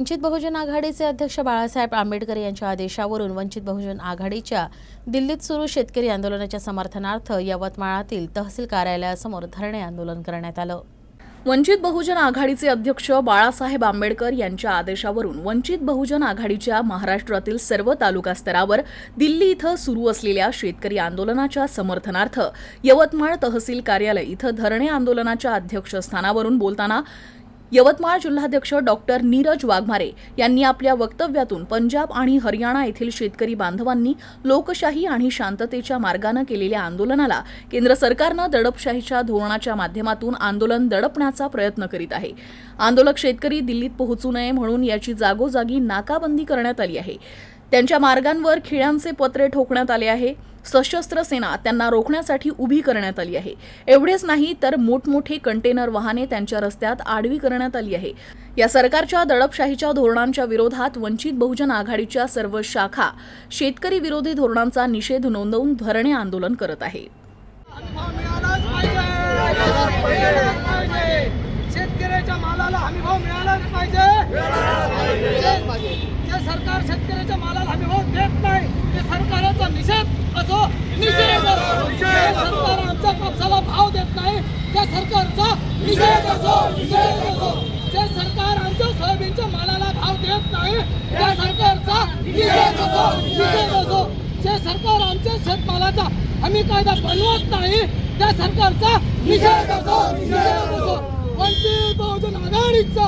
वंचित बहुजन आघाडीचे अध्यक्ष बाळासाहेब आंबेडकर यांच्या आदेशावरून वंचित बहुजन आघाडीच्या दिल्लीत सुरू शेतकरी आंदोलनाच्या समर्थनार्थ यवतमाळातील तहसील कार्यालयासमोर धरणे आंदोलन करण्यात आलं. वंचित बहुजन आघाडीचे अध्यक्ष बाळासाहेब आंबेडकर यांच्या आदेशावरून वंचित बहुजन आघाडीच्या महाराष्ट्रातील सर्व तालुका स्तरावर दिल्ली इथं सुरू असलेल्या शेतकरी आंदोलनाच्या समर्थनार्थ यवतमाळ तहसील कार्यालय इथं धरणे आंदोलनाच्या अध्यक्षस्थानावरून बोलताना यवतमाळ जिल्हाध्यक्ष डॉक्टर नीरज वाघमारे यांनी आपल्या वक्तव्यातून पंजाब आणि हरियाणा येथील शेतकरी बांधवांनी लोकशाही आणि शांततेच्या मार्गानं केलेल्या आंदोलनाला केंद्र सरकारनं दडपशाहीच्या धोरणाच्या माध्यमातून आंदोलन दडपण्याचा प्रयत्न करीत आहे. आंदोलक शेतकरी दिल्लीत पोहोचू नये म्हणून याची जागोजागी नाकाबंदी करण्यात आली आहे. त्यांच्या मार्गांवर खिळ्यांचे पत्रे ठोकण्यात आले आहे. सशस्त्र सेना त्यांना रोखण्यासाठी उभी करण्यात आली आहे. एवढेच नाही तर मोठमोठे कंटेनर वाहने त्यांच्या रस्त्यात आडवी करण्यात आली आहे. या सरकारच्या दडपशाहीच्या धोरणांच्या विरोधात वंचित बहुजन आघाडीच्या सर्व शाखा शेतकरी विरोधी धोरणांचा निषेध नोंदवून धरणे आंदोलन करत आहे. शेतकऱ्याच्या मालाला हमीभाव मिळालाच पाहिजे जे- जे सरकार शेतकऱ्याच्या मालाला हमीभाव देत नाही ते सरकारचा निषेध असो निषेध असो जे सरकार आमच्या कापसाला भाव देत नाही त्या सरकारचा निषेध असो निषेध असो जे सरकार आमच्या सोयाबीनच्या मालाला भाव देत नाही त्या सरकारचा निषेध असो निषेध असो जे सरकार आमच्या शेतमालाचा हमी कायदा बनवत नाही त्या सरकारचा निषेध असो निषेध असो वंचित बहुजन आघाडीचा